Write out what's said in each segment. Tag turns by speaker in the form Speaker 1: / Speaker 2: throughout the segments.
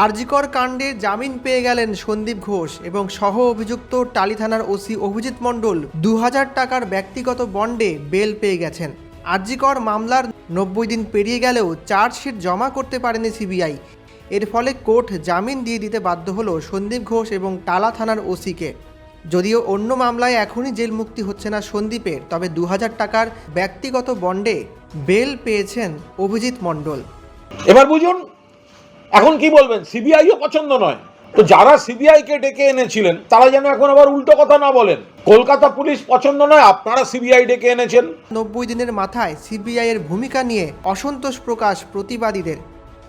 Speaker 1: আরজিকর কাণ্ডে জামিন পেয়ে গেলেন সন্দীপ ঘোষ এবং সহ অভিযুক্ত টালি থানার ওসি অভিজিৎ মণ্ডল। দু হাজার টাকার ব্যক্তিগত বন্ডে বেল পেয়ে গেছেন। আরজিকর মামলার নব্বই দিন পেরিয়ে গেলেও চার্জশিট জমা করতে পারেনি সিবিআই। এর ফলে কোর্ট জামিন দিয়ে দিতে বাধ্য হলো সন্দীপ ঘোষ এবং টালা থানার ওসিকে। যদিও অন্য মামলায় এখনই জেল মুক্তি হচ্ছে না সন্দীপের, তবে দু হাজার টাকার ব্যক্তিগত বন্ডে বেল পেয়েছেন অভিজিৎ মণ্ডল।
Speaker 2: এবার বুঝুন এখন কি বলবেন? সিবিআইও পছন্দ নয়। তো যারা সিবিআই কে ডেকে এনেছিলেন তারা যেন এখন আবার উল্টো কথা না বলেন। কলকাতা পুলিশ পছন্দ নয় আপনারা সিবিআই ডেকে এনেছেন।
Speaker 1: নব্বই দিনের মাথায় সিবিআইয়ের ভূমিকা নিয়ে অসন্তোষ প্রকাশ প্রতিবাদীদের।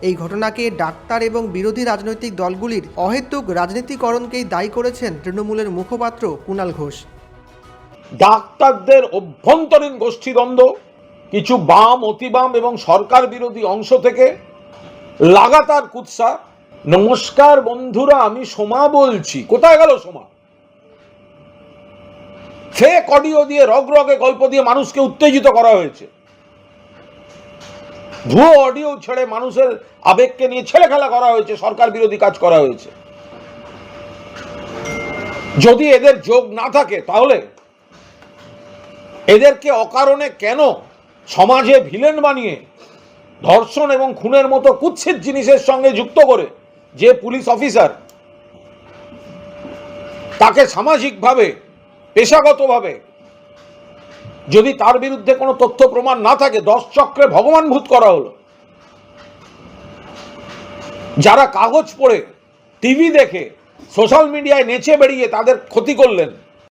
Speaker 1: এই ঘটনাকে ডাক্তার এবং বিরোধী রাজনৈতিক দলগুলির অহেতুক রাজনীতিকরণকেই দায়ী করেছেন তৃণমূলের মুখপাত্র কুণাল ঘোষ।
Speaker 2: ডাক্তারদের অভ্যন্তরীণ গোষ্ঠীদ্বন্দ্ব কিছু বাম অতিবাম এবং সরকার বিরোধী অংশ থেকে লাগাতার কুৎসা। নমস্কার বন্ধুরা, আমি সোমা বলছি। কোথায় গেল সোমা? ফেক অডিও দিয়ে, রগ রগে গল্প দিয়ে মানুষকে উত্তেজিত করা হয়েছে। ভুয়ো অডিও ছেড়ে মানুষের আবেগকে নিয়ে ছেলে খেলা করা হয়েছে, সরকার বিরোধী কাজ করা হয়েছে। যদি এদের যোগ না থাকে, তাহলে এদেরকে অকারণে কেন সমাজে ভিলেন বানিয়ে ধর্ষণ এবং খুনের মতো কুৎসিত জিনিসের সঙ্গে যুক্ত করে যে পুলিশ অফিসার তাকে সামাজিকভাবে, পেশাগতভাবে যদি তার বিরুদ্ধে কোনো তথ্য প্রমাণ না থাকে, দশ চক্রে ভগবানভূত করা হলো। যারা কাগজ পড়ে, টিভি দেখে, সোশ্যাল মিডিয়ায় নেচে বেরিয়ে তাদের ক্ষতি করলেন